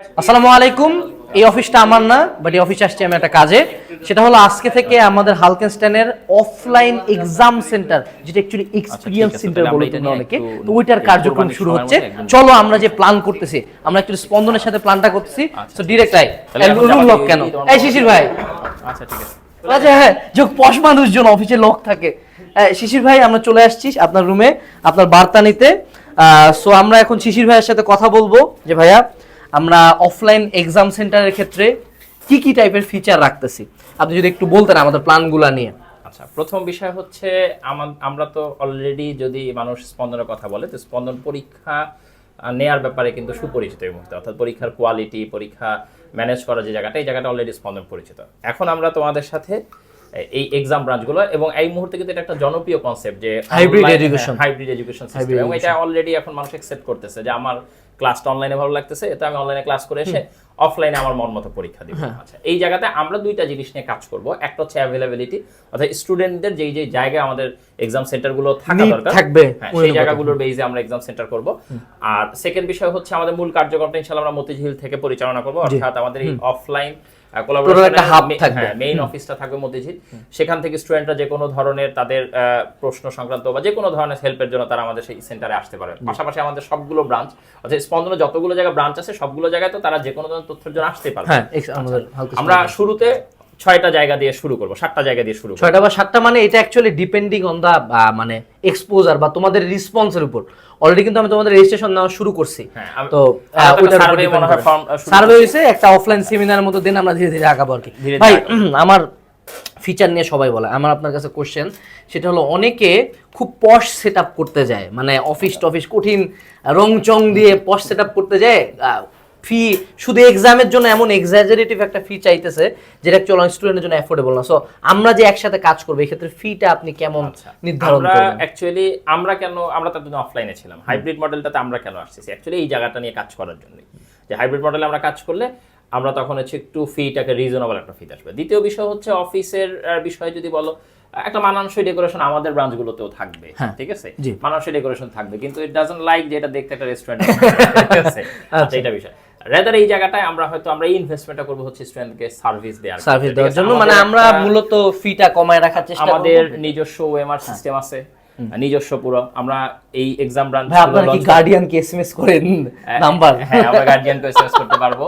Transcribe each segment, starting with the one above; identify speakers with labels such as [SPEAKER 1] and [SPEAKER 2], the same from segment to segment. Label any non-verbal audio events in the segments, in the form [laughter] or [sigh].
[SPEAKER 1] আসসালামু আলাইকুম। এই অফিসটা আমার না বাট এই অফিসে আসছি আমি একটা কাজে। সেটা হলো আজকে থেকে আমাদের হালকেনস্টাইনের অফলাইন এক্সাম সেন্টার যেটা অ্যাকচুয়ালি এক্সপিরিয়েন্স সেন্টার বলে তোমরা অনেকে। তো ওইটার কার্যক্রম শুরু হচ্ছে। চলো আমরা যে প্ল্যান করতেছি আমরা একটু স্পন্দনের সাথে প্ল্যানটা করতেছি। তো ডিরেক্ট আই লক কেন?
[SPEAKER 2] এই
[SPEAKER 1] শিশির ভাই।
[SPEAKER 2] আচ্ছা ঠিক আছে।
[SPEAKER 1] আচ্ছা হ্যাঁ যে পশ মানুষজন অফিসে লক থাকে। শিশির ভাই আমরা চলে আসছি আপনার রুমে আপনার বার্তা নিতে। সো আমরা এখন শিশির ভাইয়ের সাথে কথা বলব। যে ভাইয়া আমরা অফলাইন এক্সাম সেন্টারের ক্ষেত্রে কি কি টাইপের ফিচার রাখতেছি? আপনি যদি একটু বলতেন আমাদের প্ল্যানগুলো নিয়ে।
[SPEAKER 2] আচ্ছা প্রথম বিষয় হচ্ছে আমা- আমরা তো অলরেডি যদি মানুষ স্পন্দনের কথা বলে, তো স্পন্দন পরীক্ষা নেয়ার ব্যাপারে কিন্তু সুপরিচিত এই মুহূর্তে। অর্থাৎ পরীক্ষার কোয়ালিটি পরীক্ষা ম্যানেজ করার যে জায়গাটা, এই জায়গাটা অলরেডি স্পন্দন পরিচিত। এখন আমরা তোমাদের সাথে এই এক্সাম ব্রাঞ্চগুলো এবং এই মুহূর্তে কিন্তু এটা একটা জনপ্রিয় কনসেপ্ট যে
[SPEAKER 1] Hybrid education.
[SPEAKER 2] Hybrid education system এবং এটা অলরেডি এখন মানুষ অ্যাকসেপ্ট করতেছে যে আমার ক্লাসটা অনলাইনে ভালো লাগতেছে তো আমি অনলাইনে ক্লাস করে এসে অফলাইনে আমার মন মতো পরীক্ষা দিব।
[SPEAKER 1] হ্যাঁ।
[SPEAKER 2] আচ্ছা এই জায়গাতে আমরা দুইটা জিনিস নিয়ে কাজ করব। একটা হচ্ছে অ্যাভেলেবিলিটি অর্থাৎ স্টুডেন্টদের যেই যেই জায়গায় আমাদের এক্সাম সেন্টারগুলো থাকা দরকার
[SPEAKER 1] থাকবে,
[SPEAKER 2] হ্যাঁ, সেই জায়গাগুলোর বেজে আমরা এক্সাম সেন্টার করব। আর সেকেন্ড বিষয় হচ্ছে আমাদের মূল কার্যক্রমটা ইনশাআল্লাহ আমরা মতিঝিল থেকে পরিচালনা করব অর্থাৎ আমাদের এই অফলাইন
[SPEAKER 1] একটা hub থাকবে।
[SPEAKER 2] মেইন অফিসটা থাকবে মতিঝিল। সেখান থেকে স্টুডেন্টরা যে কোনো ধরনের তাদের আহ, প্রশ্ন সংক্রান্ত বা যে কোনো ধরনের হেল্পের জন্য তারা আমাদের সেই সেন্টারে আসতে পারে। পাশাপাশি আমাদের সবগুলো ব্রাঞ্চ অর্থাৎ স্পন্দনে যতগুলো জায়গায় ব্রাঞ্চ আছে সবগুলো জায়গায় তো তারা যে কোনো ধরনের তথ্যের জন্য আসতে পারে
[SPEAKER 1] হ্যাঁ হালকা
[SPEAKER 2] আমরা শুরুতে ছয়টা জায়গা দিয়ে শুরু করব সাতটা জায়গা দিয়ে শুরু
[SPEAKER 1] ছয়টা বা সাতটা মানে এটা অ্যাকচুয়ালি ডিপেন্ডিং অন দা মানে এক্সপোজার বা তোমাদের রেসপন্সের উপর। অলরেডি কিন্তু আমি তোমাদের রেজিস্ট্রেশন নেওয়া শুরু করছি।
[SPEAKER 2] হ্যাঁ,
[SPEAKER 1] তো সার্ভে হয়েছে একটা অফলাইন সেমিনারের মতো দিন আমরা ধীরে ধীরে আগাবো আর কি। ভাই আমার ফিচার নিয়ে সবাই বলে আমার আপনার কাছে কোশ্চেন সেটা হলো অনেকে খুব পশ সেট করতে যায়। মানে অফিস টফিস কঠিন রং চং দিয়ে পশ সেট করতে যায় ফি শুধু এক্সামের জন্য এমন এক্সাজারেটিভ একটা ফি চাইতেছে যেটা অ্যাকচুয়ালি স্টুডেন্টের জন্য অ্যাফোর্ডেবল না। সো আমরা যে একসাথে কাজ করব এই ক্ষেত্রে ফিটা আপনি কেমন
[SPEAKER 2] আচ্ছা।
[SPEAKER 1] নির্ধারণ
[SPEAKER 2] আমরা অ্যাকচুয়ালি আমরা কেন আমরা তার জন্য অফলাইনে ছিলাম। হাইব্রিড মডেলটাতে আমরা কেন আসছি অ্যাকচুয়ালি এই জায়গাটা নিয়ে কাজ করার জন্য যে হাইব্রিড মডেলে আমরা কাজ করলে আমরা তখন হচ্ছে একটু ফিটাকে রিজনেবল একটা ফিট আসবে। দ্বিতীয় বিষয় হচ্ছে অফিসের বিষয়ে যদি বলো একটা মানানসই ডেকোরেশন আমাদের ব্রাঞ্চগুলোতেও থাকবে
[SPEAKER 1] হ্যাঁ।
[SPEAKER 2] ঠিক আছে। মানানসই ডেকোরেশন থাকবে কিন্তু ইট ডাজন্ট লাইক যে এটা দেখতে একটা রেস্টুরেন্ট [laughs] আছে? আচ্ছা। এটা বিষয়। রেদার এই জায়গাটায় আমরা হয়তো আমরা এই ইনভেস্টমেন্টটা করব হচ্ছে স্টুডেন্টকে সার্ভিস দেওয়ার
[SPEAKER 1] সার্ভিস দেওয়ার জন্য। মানে আমরা মূলত ফিটা কমায় রাখার চেষ্টা
[SPEAKER 2] আমাদের নিজস্ব ওএমআর সিস্টেম আছে নিজস্ব পুরো। আমরা এই এক্সাম
[SPEAKER 1] ভাই আপনারা কি গার্ডিয়ান কে এসএমএস করেন? নাম্বার
[SPEAKER 2] হ্যাঁ আমরা গার্ডিয়ানকে এসএমএস করতে পারব।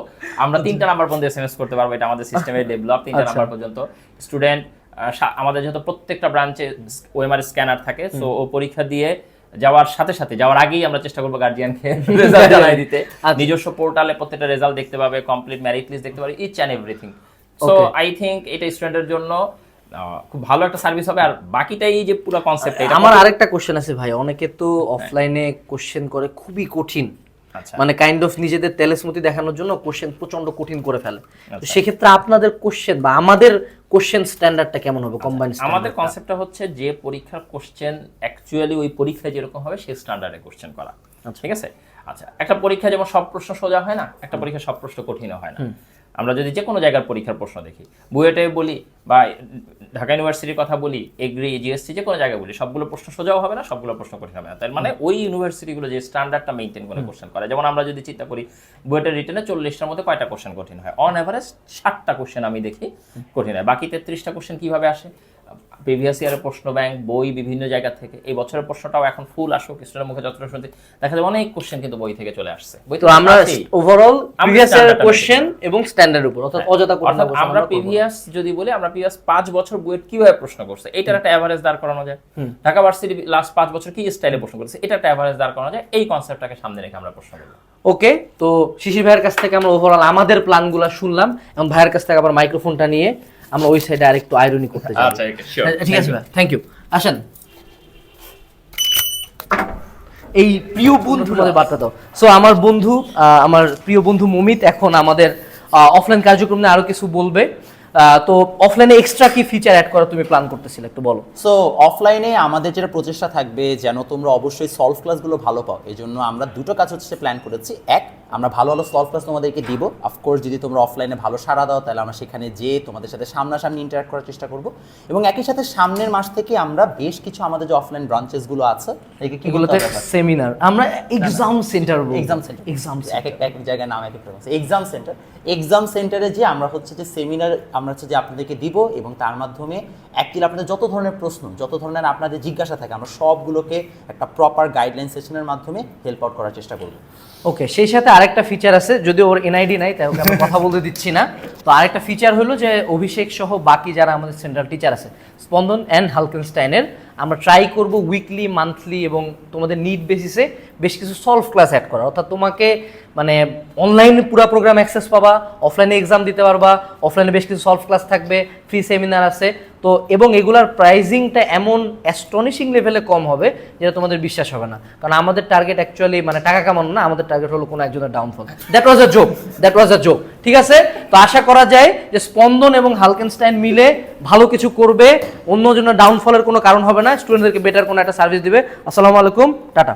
[SPEAKER 2] আমরা তিনটা নাম্বার পর্যন্ত এসএমএস করতে পারব এটা আমাদের সিস্টেমে ডেভেলপ [laughs] তিনটা
[SPEAKER 1] আচ্ছা।
[SPEAKER 2] নাম্বার পর্যন্ত। স্টুডেন্ট আমাদের যেহেতু প্রত্যেকটা ব্রাঞ্চে ওএমআর স্ক্যানার থাকে সো ও পরীক্ষা দিয়ে যাওয়ার সাথে সাথে যাওয়ার আগেই আমরা চেষ্টা করব গার্ডিয়ানকে রেজাল্ট [laughs] জানাই দিতে।
[SPEAKER 1] আচ্ছা।
[SPEAKER 2] নিজস্ব পোর্টালে প্রত্যেকটা রেজাল্ট দেখতে পাবে কমপ্লিট মেরিট লিস্ট দেখতে পাবে each and everything so I think এটা স্টুডেন্টের জন্য খুব ভালো একটা সার্ভিস হবে। আর বাকিটাই যে পুরো কনসেপ্ট
[SPEAKER 1] আমার আরেকটা কোশ্চেন আছে ভাই। অনেকে তো অফলাইনে কোশ্চেন করে খুবই কঠিন।
[SPEAKER 2] আচ্ছা
[SPEAKER 1] মানে কাইন্ড অফ নিজেদের তেলেসমতি দেখানোর জন্য কোশ্চেন প্রচণ্ড কঠিন করে ফেলে। তো
[SPEAKER 2] আচ্ছা।
[SPEAKER 1] সেক্ষেত্রে আপনাদের কোশ্চেন বা আমাদের কোশ্চেন স্ট্যান্ডার্ডটা কেমন হবে? কম্বাইন
[SPEAKER 2] আমাদের কনসেপ্টটা হচ্ছে যে পরীক্ষার কোশ্চেন অ্যাকচুয়ালি ওই পরীক্ষায় যেরকম হবে সেই স্ট্যান্ডার্ডে কোশ্চেন করা। ঠিক আছে? আচ্ছা একটা পরীক্ষা যেমন সব প্রশ্ন সোজা হয় না একটা পরীক্ষা সব প্রশ্ন কঠিন হয় না। আমরা যদি যে কোনো জায়গার পরীক্ষার প্রশ্ন দেখি বুয়েটে বলি বা ঢাকা ইউনিভার্সিটির কথা বলি এগ্রি জিএসসি যে কোনো জায়গায় বলি সবগুলো প্রশ্ন সোজাও হবে না সবগুলো প্রশ্ন কঠিন হবে না। তার মানে ওই ইউনিভার্সিটিগুলো যে স্ট্যান্ডার্ডটা মেনটেন করে কোশ্চেন করে যেমন আমরা যদি চিন্তা করি বুয়েটের রিটেনে চল্লিশটার মধ্যে কয়টা কোশ্চেন কঠিন হয়? অন অ্যাভারেজ ষাটটা কোশ্চেন আমি দেখি কঠিন হয়। বাকি তেত্রিশটা কোশ্চেন কীভাবে আসে? প্রিভিয়াস ইয়ারের প্রশ্ন ব্যাংক বই বিভিন্ন জায়গা থেকে। এই বছরের প্রশ্নটাও এখন ফুল আসুক স্টুডেন্টের মুখে যতটা শুনতে। দেখা যায় অনেক কোশ্চেন কিন্তু বই থেকে চলে আসছে। বই
[SPEAKER 1] তো আমরা ওভারঅল প্রিভিয়াস ইয়ারের কোশ্চেন এবং স্ট্যান্ডার্ড উপর অর্থাৎ অযথা কঠিন
[SPEAKER 2] অর্থাৎ আমরা প্রিভিয়াস যদি বলি আমরা প্রিভিয়াস পাঁচ বছর বইয়ের কীভাবে প্রশ্ন করছে এটার একটা এভারেজ দাঁড় করানো যায়। ঢাকা ভার্সিটি লাস্ট পাঁচ বছর কি স্টাইলে প্রশ্ন করছে এটা একটা অ্যাভারেজ দাঁড় করানো যায়। এই কনসেপ্টটাকে সামনে রেখে আমরা প্রশ্ন করব।
[SPEAKER 1] ওকে তো শিশির ভাইয়ের কাছ থেকে আমরা ওভারঅল আমাদের প্ল্যানগুলো শুনলাম এবং ভাইয়ের কাছ থেকে আবার মাইক্রোফোনটা নিয়ে আমরা ওই সাইডে আরেকটু আইরনি করতে যাই।
[SPEAKER 2] আচ্ছা
[SPEAKER 1] ঠিক আছে ভাই থ্যাংক ইউ আসেন। এই প্রিয় বন্ধু আমাদের বার্তা দাও। সো আমার বন্ধু আহ, আমার প্রিয় বন্ধু মমিত এখন আমাদের অফলাইন কার্যক্রম নিয়ে আরও কিছু বলবে। আহ, তো অফলাইনে এক্সট্রা কি ফিচার অ্যাড করা তুমি প্ল্যান করতেছিলে একটু বলো।
[SPEAKER 3] সো অফলাইনে আমাদের যেটা প্রচেষ্টা থাকবে যেন তোমরা অবশ্যই সলভ ক্লাসগুলো ভালো পাও। এই জন্য আমরা দুটো কাজ হচ্ছে প্ল্যান করেছি। এক আমরা ভালো ভালো সলভ ক্লাস তোমাদেরকে দিব। অফকোর্স যদি তোমরা অফলাইনে ভালো সাড়া দাও তাহলে আমরা সেখানে যেয়ে তোমাদের সাথে সামনাসামনি ইন্টারাক্ট করার চেষ্টা করব। এবং একই সাথে সামনের মাস থেকে আমরা বেশ কিছু আমাদের যে অফলাইন ব্রাঞ্চেসগুলো আছে
[SPEAKER 1] এগুলোতে সেমিনার আমরা exam centre
[SPEAKER 3] exam centre
[SPEAKER 1] exam
[SPEAKER 3] এক এক এক জায়গায় নাম এক এক এক্সাম সেন্টার এক্সাম সেন্টারে যে আমরা হচ্ছে যে সেমিনার আমরা হচ্ছে যে আপনাদেরকে দিব এবং তার মাধ্যমে অ্যাকচুয়ালি আপনাদের যত ধরনের প্রশ্ন যত ধরনের আপনাদের জিজ্ঞাসা থাকে আমরা সবগুলোকে একটা প্রপার গাইডলাইন সেশনের মাধ্যমে হেল্প আউট করার চেষ্টা করব।
[SPEAKER 1] ওকে সেই সাথে আরেকটা ফিচার আছে যদি ওর এনআইডি নাই, তাই ওকে আমি কথা বলতে দিচ্ছি না। তো আরেকটা ফিচার হলো যে অভিষেক সহ বাকি যারা আমাদের সেন্ট্রাল টিচার আছে, স্পন্দন অ্যান্ড হালকেনস্টাইনের আমরা ট্রাই করব উইকলি মান্থলি এবং তোমাদের নিড বেসিসে বেশ কিছু সলভ ক্লাস অ্যাড করা অর্থাৎ তোমাকে মানে অনলাইনে পুরো প্রোগ্রাম অ্যাক্সেস পাবা অফলাইনে এক্সাম দিতে পারবা অফলাইনে বেশ কিছু সলভ ক্লাস থাকবে ফ্রি সেমিনার আছে। তো এবং এগুলার প্রাইজিংটা এমন অ্যাস্টনিশিং লেভেলে কম হবে যেটা তোমাদের বিশ্বাস হবে না। কারণ আমাদের টার্গেট অ্যাকচুয়ালি মানে টাকা কামানো না, আমাদের টার্গেট হলো কোনো একজনের downfall that was a joke that was a joke ঠিক আছে? তো আশা করা যায় যে স্পন্দন এবং হালকেনস্টাইন মিলে ভালো কিছু করবে অন্য জন্য ডাউনফলের কোনো কারণ হবে না স্টুডেন্টদেরকে বেটার কোনো একটা সার্ভিস দিবে। আসসালামু আলাইকুম, টাটা।